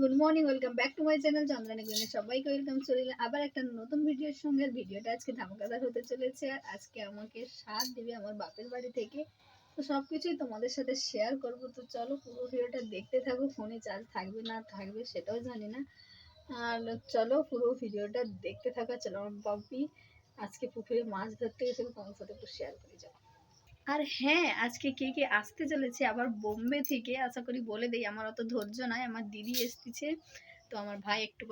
Good morning, welcome back to my channel Chandrani Gune সবাইকে welcome, চলে আবার একটা নতুন ভিডিওর সঙ্গে। ভিডিওটা আজকে ধামাকাদার হতে চলেছে। আর আজকে আমাকে সাথ দিবে আমার বাপের বাড়ি থেকে। তো সব কিছুই তোমাদের সাথে শেয়ার করব। তো চলো পুরো ভিডিওটা দেখতে থাকো ফোনে চার্জ থাকবে না থাকবে সেটাও জানি না। আর চলো পুরো ভিডিওটা দেখতে থাকা। চলো আমার বাপি আজকে পুকুরে মাছ ধরতে গেছে তোমার সাথে একটু শেয়ার করে যাও আর হ্যাঁ আজকে কে কে আসতে চলেছে আবার বোম্বে থেকে, আশা করি বলে দেই, আমার অত ধৈর্য নাই, আমার দিদি এসতেছে তো আমার ভাই একটু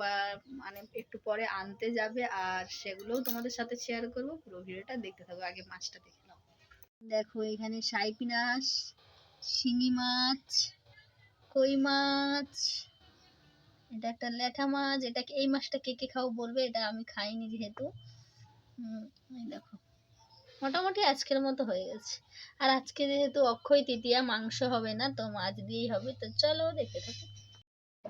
মানে একটু পরে আনতে যাবে আর সেগুলোও তোমাদের সাথে শেয়ার করব, পুরো ভিডিওটা দেখতে থাকো আগে মাছটা দেখে নাও। দেখো এখানে সাইপিনাস শিঙি মাছ, কই মাছ, এটা একটা ল্যাঠা মাছ এটাকে এই মাছটা কে কে খাও বলবে, এটা আমি খাইনি যেহেতু। দেখো। মোটামুটি আজকের মতো হয়ে গেছে। আর আজকে যেহেতু অক্ষয় তৃতীয়া, মাংস হবে না, তো মাছ দিয়েই হবে। তো চলো দেখতে থাকো।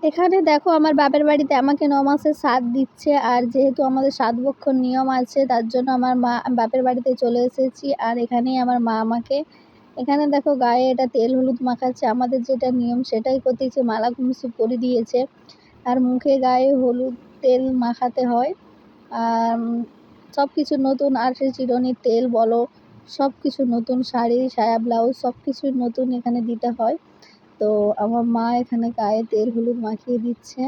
এখানে দেখো, আমার বাপের বাড়িতে আমাকে ন মাসের সাত দিচ্ছে। আর যেহেতু আমাদের সাত বক্ষর নিয়ম আছে, তার জন্য আমার মা, বাপের বাড়িতে চলে এসেছি। আর এখানেই আমার মা আমাকে, এখানে দেখো গায়ে এটা তেল হলুদ মাখাচ্ছে। আমাদের যেটা নিয়ম, সেটাই করতেছে। মালা কুমসি পরে দিয়েছে। আর মুখে গায়ে হলুদ তেল মাখাতে হয়। আর সব কিছু নতুন আর সে চিরুনির তেল বলো সব কিছু নতুন শাড়ি, সায়া ব্লাউজ সব কিছু নতুন এখানে দিতে হয়। তো আমার মা এখানে গায়ে তেল হলুদ মাখিয়ে দিচ্ছে।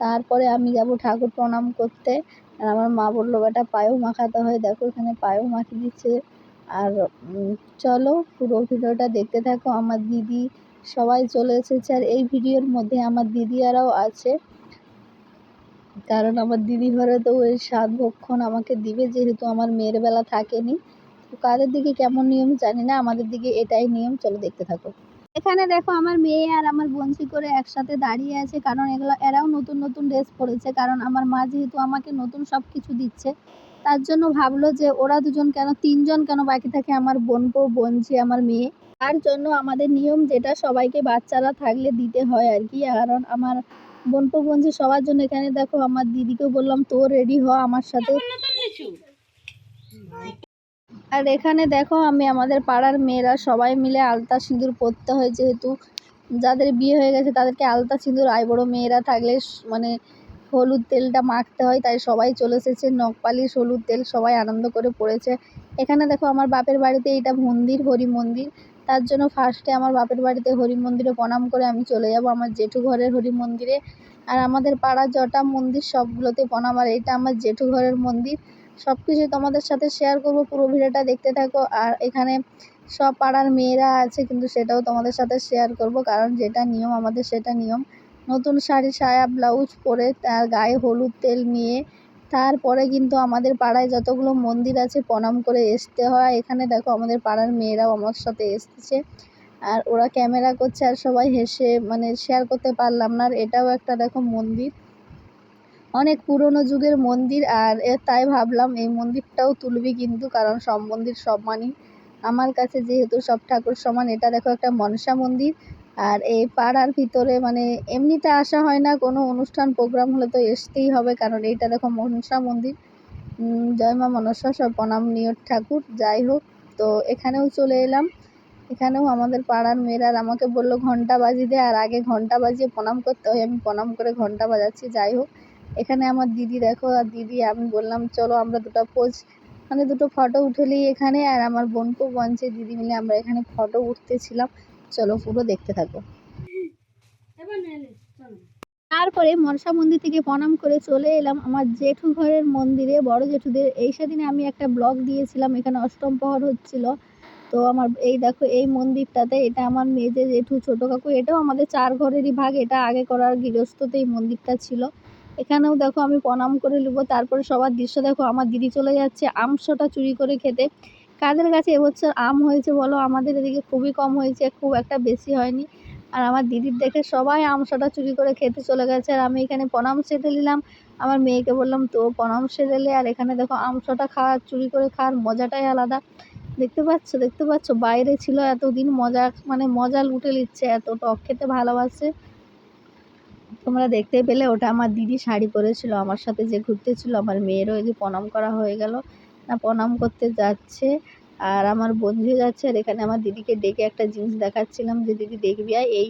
তারপরে আমি যাব ঠাকুর প্রণাম করতে। আর আমার মা বলল, বেটা, পায়েও মাখাতে হয়। দেখো এখানে পায়েও মাখিয়ে দিচ্ছে। আর চলো পুরো ভিডিওটা দেখতে থাকো। আমার দিদি সবাই চলে এসেছে। আর এই ভিডিওর মধ্যে আমার দিদিয়ারাও আছে। কারণ আমার দিদি ঘরে তো ওই সাত ভক্ষণ আমাকে দিবে, যেহেতু আমার মেয়ের বেলা থাকেনি। তো কাদের দিকে কেমন নিয়ম জানি না, আমাদের দিকে এটাই নিয়ম, চলো দেখতে থাকো। এখানে দেখো আমার মেয়ে আর আমার বঞ্চি করে একসাথে দাঁড়িয়ে আছে, কারণ এগুলো, এরাও নতুন নতুন ড্রেস পরেছে, কারণ আমার মা যেহেতু আমাকে নতুন সব কিছু দিচ্ছে, তার জন্য ভাবলো যে ওরা দুজন কেন, তিনজন কেন বাকি থাকে, আমার বোনপো বঞ্চি, আমার মেয়ে। তার জন্য আমাদের নিয়ম যেটা, সবাইকে বাচ্চারা থাকলে দিতে হয় আর কি, কারণ আমার বঞ্চি সবার জন্য এখানে দেখো, আমার দিদিকে বললাম তো রেডি হ, আমার সাথে। আর এখানে দেখো, আমি আমাদের পাড়ার মেয়েরা সবাই মিলে আলতা সিঁদুর পরতে হয়, যেহেতু যাদের বিয়ে হয়ে গেছে, তাদেরকে আলতা সিঁদুর আইবুড়ো মেয়েরা থাকলে মানে হলুদ তেলটা মাখতে হয়, তাই সবাই চলে এসেছে। নখ পালিশ, হলুদ তেল সবাই আনন্দ করে পড়েছে। এখানে দেখো, আমার বাপের বাড়িতে এটা মন্দির, হরি মন্দির। তার জন্য ফার্স্টে আমার বাপের বাড়িতে হরি মন্দিরে প্রণাম করে আমি চলে যাব আমার জেঠু ঘরের হরি মন্দিরে আর আমাদের পাড়ার যটা মন্দির সবগুলোতে প্রণাম। আর এটা আমার জেঠু ঘরের মন্দির। সব কিছুই তোমাদের সাথে শেয়ার করব, পুরো ভিডিওটা দেখতে থাকো। আর এখানে সব পাড়ার মেয়েরা আছে, কিন্তু সেটাও তোমাদের সাথে শেয়ার করব, কারণ যেটা নিয়ম, আমাদের সেটা নিয়ম। নতুন শাড়ি, সায়া ব্লাউজ পরে তার গায়ে হলুদ তেল নিয়ে তারপরে কিন্তু আমাদের পাড়ায় যতগুলো মন্দির আছে প্রণাম করে আসতে হয়। এখানে দেখো আমাদের পাড়ার মেয়েরাও আমার সাথে এসেছে। আর ওরা ক্যামেরা করছে আর সবাই হেসে মানে শেয়ার করতে পারলাম না। আর এটাও একটা দেখো মন্দির। অনেক পুরনো যুগের মন্দির আর তাই ভাবলাম এই মন্দিরটাও তুলবি কিন্তু কারণ সব মন্দির সমানই আমার কাছে যেহেতু সব ঠাকুর সমান, এটা দেখো একটা মনসা মন্দির। আর এই পাড়ার ভিতরে মানে এমনিতে আসা হয় না কোনো অনুষ্ঠান প্রোগ্রাম হলে তো আসতেই হবে কারণ এইটা দেখো মনসা মন্দির। উম, জয় মা মনসা সব প্রণাম নিয়র ঠাকুর যাই হোক। তো এখানেও চলে এলাম। এখানেও আমাদের পাড়ার মেয়েরা আমাকে বলল ঘণ্টা বাজিয়ে দে। আর আগে ঘণ্টা বাজিয়ে প্রণাম করতে হয় আমি প্রণাম করে ঘণ্টা বাজাচ্ছি যাই হোক। এখানে আমার দিদি দেখো আর দিদি আমি বললাম চলো আমরা দুটো পোজ মানে দুটো ফটো উঠে নিই এখানে আর আমার বোনকেও বঞ্চে দিদি মিলে আমরা এখানে ফটো উঠতেছিলাম। চলো পুরো দেখতে থাকো। তারপরে মনসা মন্দির থেকে প্রণাম করে চলে এলাম আমার জেঠু ঘরের মন্দিরে। বড় জেঠুদের এই সেদিনে আমি একটা ব্লগ দিয়েছিলাম এখানে অষ্টম প্রহর হচ্ছিল। তো আমার এই দেখো এই মন্দিরটাতে এটা আমার মেজে জেঠু ছোটো কাকু এটাও আমাদের চার ঘরেরই ভাগ এটা আগে করার গৃহস্থতে এই মন্দিরটা ছিল। এখানেও দেখো আমি প্রণাম করে নেব তারপরে সবার দৃশ্য দেখো আমার দিদি চলে যাচ্ছে আমশোটা চুরি করে খেতে। কাদের কাছে এবছর আম হয়েছে বলো? আমাদের এদিকে খুবই কম হয়েছে, খুব একটা বেশি হয়নি। আর আমার দিদির দেখে সবাই আমশোটা চুরি করে খেতে চলে গেছে। আর আমি এখানে প্রণাম সেরে নিলাম। আমার মেয়েকে বললাম তো সেরে নে। আর এখানে দেখো আমশোটা খাওয়ার চুরি করে খাওয়ার মজাটাই আলাদা। দেখতে পাচ্ছ দেখতে পাচ্ছ? বাইরে ছিল এতদিন মজা মানে মজা লুটে নিচ্ছে, এত টক খেতে ভালোবাসে। তোমরা দেখতে পেলে, ওটা আমার দিদি শাড়ি পরেছিল, আমার সাথে যে ঘুরতে ছিল, আমার মেয়েরও এই যে প্রণাম করা হয়ে গেল। প্রণাম করতে যাচ্ছে। আর আমার বন্ধু যাচ্ছে, আর এখানে আমার দিদিকে ডেকে একটা জিনিস দেখাচ্ছিলাম। যে, দিদি দেখবি এই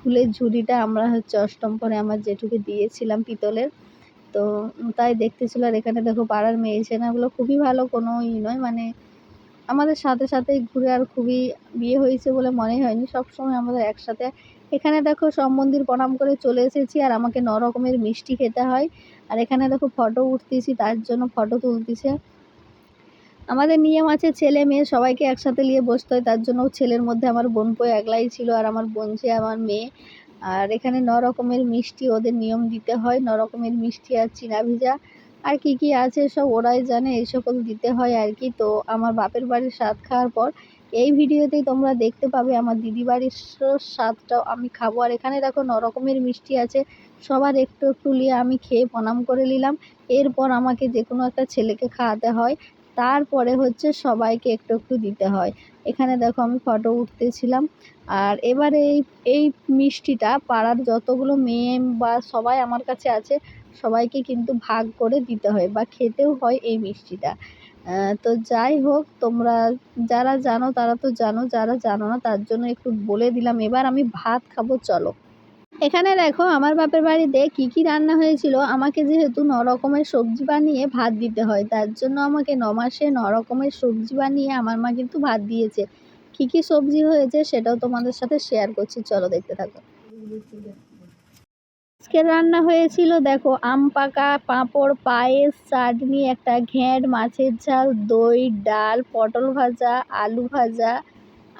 ফুলের ঝুড়িটা আমরা হচ্ছে অষ্টম পরে আমার জেঠুকে দিয়েছিলাম পিতলের। তো তাই দেখতেছিল আর এখানে দেখো পাড়ার মেয়ে ছেনাগুলো খুবই ভালো কোনো ই নয় মানে আমাদের সাথে সাথেই ঘুরে আর খুবই বিয়ে হয়েছে বলে মনে হয়নি। সবসময় আমাদের একসাথে। এখানে দেখো সব মন্দির প্রণাম করে চলে এসেছি, আর আমাকে ন রকমের মিষ্টি খেতে হয়। আর এখানে দেখো ফটো উঠতেছি, তার জন্য ফটো তুলতেছে। আমাদের নিয়ম আছে ছেলে মেয়ে সবাইকে একসাথে নিয়ে বসতে হয়, তার জন্য ছেলের মধ্যে আমার বোন বোনপো একলাই ছিল আর আমার বোন যে আমার মেয়ে। আর এখানে ন রকমের মিষ্টি ওদের নিয়ম দিতে হয়, ন রকমের মিষ্টি আর চিনা ভিজা। আর কি কি আছে সব ওরাই জানে, এই সকল দিতে হয় আর কি। তো আমার বাপের বাড়ির স্বাদ খাওয়ার পর এই ভিডিওতেই তোমরা দেখতে পাবে আমার দিদি বাড়ির স্বাদটাও আমি খাব। আর এখানে দেখো ন রকমের মিষ্টি আছে, সবার একটু একটু নিয়ে আমি খেয়ে প্রণাম করে নিলাম। এরপর আমাকে যে কোনো একটা ছেলেকে খাওয়াতে হয় তারপরে হচ্ছে সবাইকে একটু একটু দিতে হয়। এখানে দেখো আমি ফটো উঠতেছিলাম। আর এবারে এই এই মিষ্টিটা পাড়ার যতগুলো মেয়ে বা সবাই আমার কাছে আছে, সবাইকে কিন্তু ভাগ করে দিতে হয় বা খেতেও হয় এই মিষ্টিটা। তো যাই হোক, তোমরা যারা জানো তারা তো জানো, যারা জানো না তার জন্য একটু বলে দিলাম। এবার আমি ভাত খাব, চলো। এখানে দেখো, আমার বাপের বাড়িতে কি কি রান্না হয়েছিল? আমাকে যেহেতু ন রকমের সবজি বানিয়ে ভাত দিতে হয়, তার জন্য আমাকে ন মাসে ন রকমের সবজি বানিয়ে আমার মা কিন্তু ভাত দিয়েছে। কি কি সবজি হয়েছে সেটাও তোমাদের সাথে শেয়ার করছি, চলো দেখতে থাকো। আজকের রান্না হয়েছিল, দেখো, আম পাকা, পাঁপড়, পায়েস, চাটনি, একটা ঘ্যাঁট, মাছের ঝাল, দই, ডাল, পটল ভাজা, আলু ভাজা,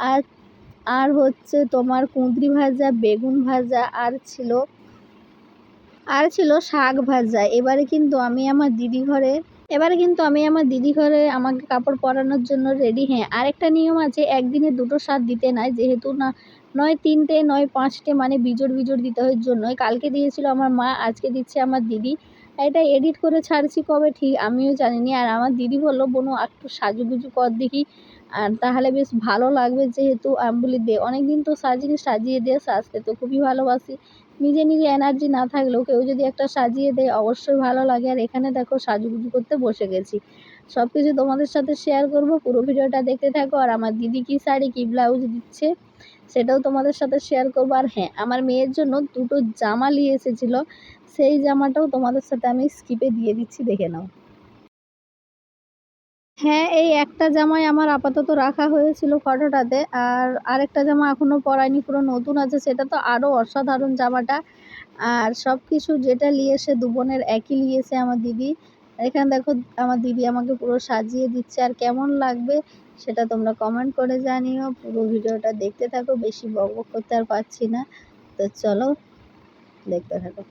আর আর হচ্ছে তোমার কুঁদরি ভাজা, বেগুন ভাজা, আর ছিল আর ছিল শাক ভাজা। এবারে কিন্তু আমি আমার দিদি ঘরে, এবারে কিন্তু আমি আমার দিদি ঘরে আমাকে কাপড় পরানোর জন্য রেডি হ্যাঁ। আরেকটা নিয়ম আছে, একদিনে দুটো শাক দিতে নাই, যেহেতু না, নয় তিনটে, নয় পাঁচটে মানে বিজোড় বিজোড় দিতে হয় জন্যই। কালকে দিয়েছিল আমার মা, আজকে দিচ্ছে আমার দিদি। এটা এডিট করে ছাড়ছি কবে? ঠিক, আমিও জানি না আর আমার দিদি বলল, বোনু, একটু সাজুগুজু কর দেখি। আর তাহলে বেশ ভালো লাগবে যেহেতু আমি বলি দে অনেক দিন তো সাজিয়ে সাজিয়ে দিয়ে, সাজতে তো খুবই ভালোবাসি। নিজে নিজে এনার্জি না থাকলেও কেউ যদি একটা সাজিয়ে দেয়, অবশ্যই ভালো লাগে। আর এখানে দেখো সাজুগুজু করতে বসে গেছি। সব কিছু তোমাদের সাথে শেয়ার করব, পুরো ভিডিওটা দেখতে থাকো। আর আমার দিদি কী শাড়ি, কী ব্লাউজ দিচ্ছে, সেটাও তোমাদের সাথে শেয়ার করব। আর হ্যাঁ আমার মেয়ের জন্য দুটো জামা নিয়ে এসেছিল। সেই জামাটাও তোমাদের সাথে আমি স্কিপে দিয়ে দিচ্ছি, দেখে নাও। হ্যাঁ এই একটা জামাই আমার আপাতত রাখা হয়েছিল ফটোটাতে আর আরেকটা জামা এখনও পরায়নি, পুরো নতুন আছে, সেটা তো আরও অসাধারণ জামাটা। আর সব কিছু যেটা নিয়েছে, দু বোনের একই নিয়েছে আমার দিদি। এখানে দেখো, আমার দিদি আমাকে পুরো সাজিয়ে দিচ্ছে আর কেমন লাগবে সেটা তোমরা কমেন্ট করে জানিও। পুরো ভিডিওটা দেখতে থাকো, বেশি বক করতে আর পারছি না। তো চলো, দেখতে থাকো।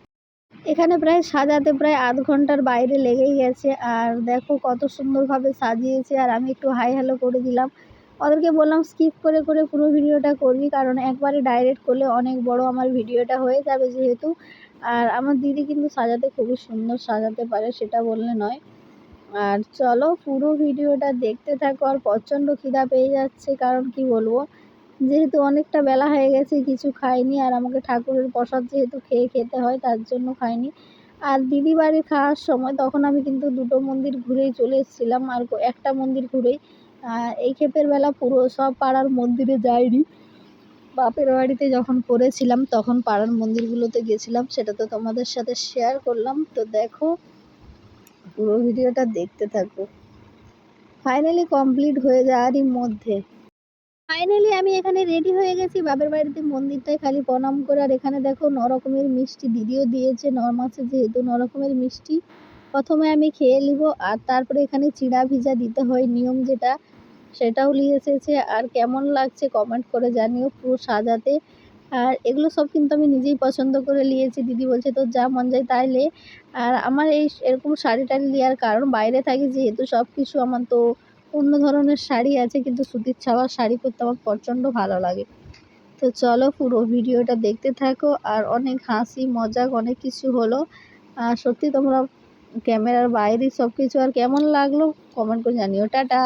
এখানে প্রায় সাজাতে প্রায় আধ ঘণ্টার বাইরে লেগেই গেছে। আর দেখো কত সুন্দরভাবে সাজিয়েছে, আর আমি একটু হাই হ্যালো করে দিলাম। ওদেরকে বললাম স্কিপ করে করে পুরো ভিডিওটা করবি, কারণ একবারে ডাইরেক্ট করলে অনেক বড় আমার ভিডিওটা হয়ে যাবে যেহেতু। আর আমার দিদি কিন্তু সাজাতে খুবই সুন্দর সাজাতে পারে, সেটা বললে নয়। আর চলো পুরো ভিডিওটা দেখতে থাকো, আর প্রচণ্ড খিদা পেয়ে যাচ্ছে, কারণ কি বলব? যেহেতু অনেকটা বেলা হয়ে গেছে, কিছু খাইনি আর আমাকে ঠাকুরের প্রসাদ যেহেতু খেয়ে খেতে হয় তার জন্য খাইনি। আর দিদি বাড়ি খাওয়ার সময় তখন আমি কিন্তু দুটো মন্দির ঘুরেই চলে এসেছিলাম আর একটা মন্দির ঘুরেই। এই ক্ষেতের বেলা পুরো সব পাড়ার মন্দিরে যাইনি। বাপের বাড়িতে যখন পড়েছিলাম তখন পাড়ার মন্দিরগুলোতে গেছিলাম, সেটা তো তোমাদের সাথে শেয়ার করলাম। তো দেখো, পুরো ভিডিওটা দেখতে থাকো। ফাইনালি কমপ্লিট হয়ে যাওয়ারই মধ্যে। ফাইনালি আমি এখানে রেডি হয়ে গেছি। বাপের বাড়িতে মন্দিরটায় খালি প্রণাম করে আর এখানে দেখো নরকমের মিষ্টি দিদিও দিয়েছে। ন মাসে যেহেতু ন রকমের মিষ্টি। প্রথমে আমি খেয়ে নিব আর তারপরে এখানে চিড়া ভিজা দিতে হয়। নিয়ম যেটা, সেটাও নিয়ে এসেছে। আর কেমন লাগছে কমেন্ট করে জানিও পুরো সাজাতে। আর এগুলো সব কিন্তু আমি নিজেই পছন্দ করে নিয়েছি। দিদি বলছে, তোর যা মন যায় তাই লে আর আমার এই এরকম শাড়ি টাড়ি নেওয়ার কারণ বাইরে থাকি যেহেতু সব কিছু আমার তো অন্য ধরনের শাড়ি আছে, কিন্তু সুতির ছাওয়া শাড়ি পরতে আমার প্রচণ্ড ভালো লাগে। তো চলো পুরো ভিডিওটা দেখতে থাকো, আর অনেক হাসি, মজাক, অনেক কিছু হলো। আর সত্যি তোমরা ক্যামেরার বাইরে সব কিছু আর কেমন লাগল কমেন্ট করে জানিও। টাটা!